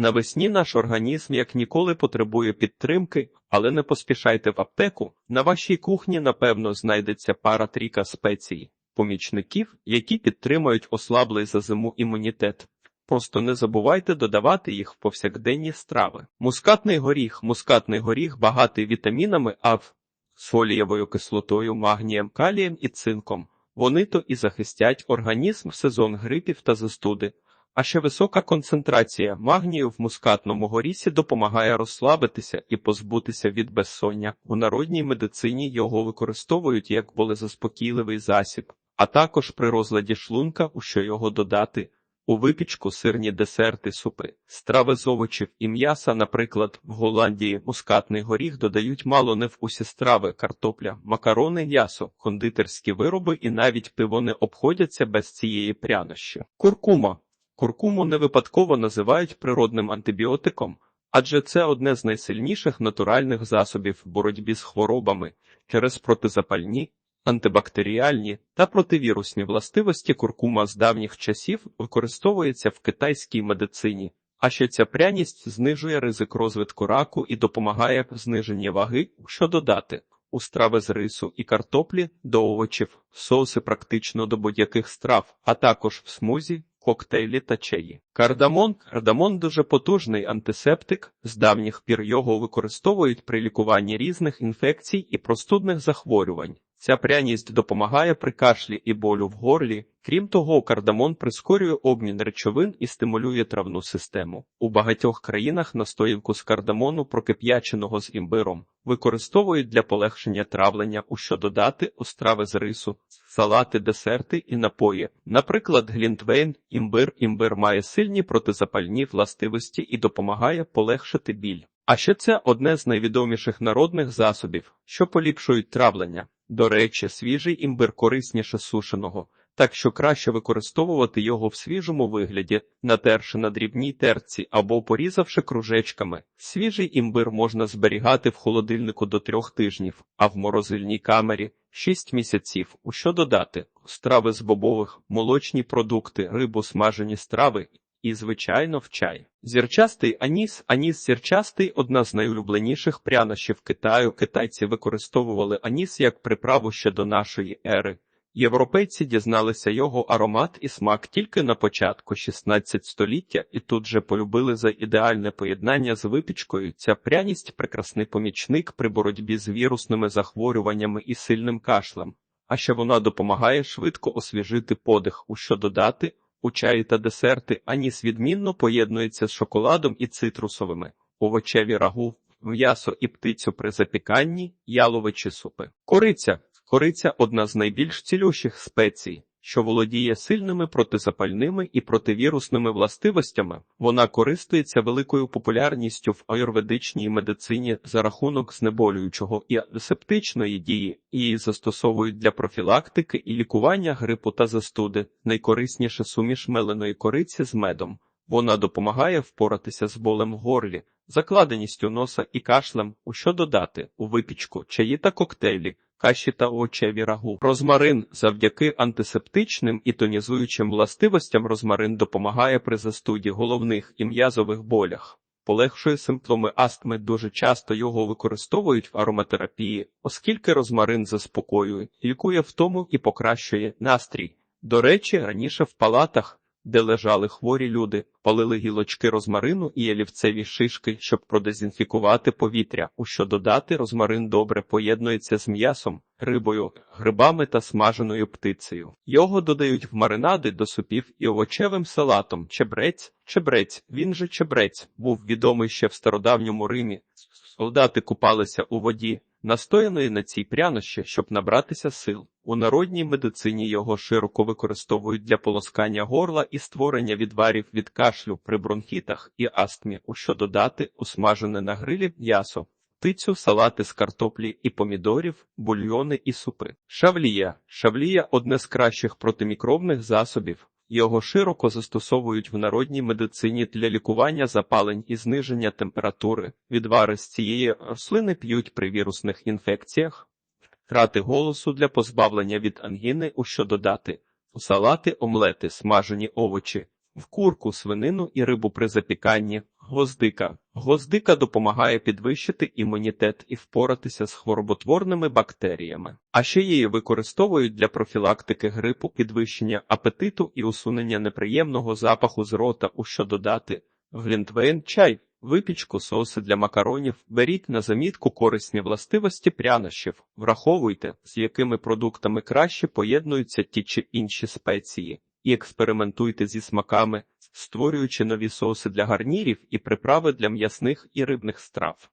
Навесні наш організм як ніколи потребує підтримки, але не поспішайте в аптеку. На вашій кухні, напевно, знайдеться пара трійка спецій, помічників, які підтримують ослаблий за зиму імунітет. Просто не забувайте додавати їх в повсякденні страви. Мускатний горіх. Мускатний горіх багатий вітамінами А, фолієвою кислотою, магнієм, калієм і цинком. Вони то і захистять організм в сезон грипів та застуди. А ще висока концентрація магнію в мускатному горісі допомагає розслабитися і позбутися від безсоння. У народній медицині його використовують як болезаспокійливий засіб, а також при розладі шлунка, у що його додати. У випічку сирні десерти, супи, страви з овочів і м'яса, наприклад, в Голландії мускатний горіх додають мало не в усі страви, картопля, макарони, м'ясо, кондитерські вироби і навіть пиво не обходяться без цієї прянощі. Куркума. Куркуму не випадково називають природним антибіотиком, адже це одне з найсильніших натуральних засобів в боротьбі з хворобами через протизапальні, антибактеріальні та противірусні властивості куркума з давніх часів використовується в китайській медицині. А ще ця пряність знижує ризик розвитку раку і допомагає в зниженні ваги, що додати. У страви з рису і картоплі до овочів, соуси практично до будь-яких страв, а також в смузі, коктейлі та чаї. Кардамон. Кардамон дуже потужний антисептик. З давніх пір його використовують при лікуванні різних інфекцій і простудних захворювань. Ця пряність допомагає при кашлі і болю в горлі. Крім того, кардамон прискорює обмін речовин і стимулює травну систему. У багатьох країнах настоївку з кардамону, прокип'яченого з імбиром, використовують для полегшення травлення, у що додати у страви з рису, салати, десерти і напої. Наприклад, глінтвейн, імбир. Імбир має сильні протизапальні властивості і допомагає полегшити біль. А ще це одне з найвідоміших народних засобів, що поліпшують травлення. До речі, свіжий імбир корисніше сушеного, так що краще використовувати його в свіжому вигляді, натерши на дрібній терці або порізавши кружечками. Свіжий імбир можна зберігати в холодильнику до трьох тижнів, а в морозильній камері 6 місяців. У що додати? Страви з бобових, молочні продукти, рибу, смажені страви і, звичайно, в чай. Зірчастий аніс. Аніс зірчастий – одна з найулюбленіших прянощів Китаю. Китайці використовували аніс як приправу ще до нашої ери. Європейці дізналися його аромат і смак тільки на початку 16 століття і тут же полюбили за ідеальне поєднання з випічкою. Ця пряність прекрасний помічник при боротьбі з вірусними захворюваннями і сильним кашлем. А ще вона допомагає швидко освіжити подих, у що додати. У чаї та десерти аніс відмінно поєднується з шоколадом і цитрусовими, овочеві рагу, м'ясо і птицю при запіканні, яловичі супи. Кориця. Кориця одна з найбільш цілющих спецій, що володіє сильними протизапальними і противірусними властивостями. Вона користується великою популярністю в аюрведичній медицині за рахунок знеболюючого і антисептичної дії. Її застосовують для профілактики і лікування грипу та застуди. Найкорисніше суміш меленої кориці з медом. Вона допомагає впоратися з болем в горлі, закладеністю носа і кашлем, у що додати у випічку, чаї та коктейлі, каші та овочеві рагу. Розмарин завдяки антисептичним і тонізуючим властивостям розмарин допомагає при застуді головних і м'язових болях. Полегшує симптоми астми, дуже часто його використовують в ароматерапії, оскільки розмарин заспокоює, лікує втому і покращує настрій. До речі, раніше в палатах де лежали хворі люди, палили гілочки розмарину і ялівцеві шишки, щоб продезінфікувати повітря. У що додати, розмарин добре поєднується з м'ясом, рибою, грибами та смаженою птицею. Його додають в маринади до супів і овочевим салатом. Чебрець, чебрець, він же чебрець, був відомий ще в стародавньому Римі. Солдати купалися у воді, настояної на цій прянощі, щоб набратися сил. У народній медицині його широко використовують для полоскання горла і створення відварів від кашлю при бронхітах і астмі, у що додати усмажене на грилі м'ясо, птицю, салати з картоплі і помідорів, бульйони і супи. Шавлія. Шавлія одне з кращих протимікробних засобів. Його широко застосовують в народній медицині для лікування запалень і зниження температури. Відвари з цієї рослини п'ють при вірусних інфекціях, втрати голосу для позбавлення від ангіни, у що додати, салати, омлети, смажені овочі, в курку, свинину і рибу при запіканні. Гвоздика. Гвоздика допомагає підвищити імунітет і впоратися з хвороботворними бактеріями. А ще її використовують для профілактики грипу, підвищення апетиту і усунення неприємного запаху з рота, у що додати глінтвейн, чай, випічку, соуси для макаронів. Беріть на замітку корисні властивості прянощів, враховуйте, з якими продуктами краще поєднуються ті чи інші спеції і експериментуйте зі смаками, створюючи нові соуси для гарнірів і приправи для м'ясних і рибних страв.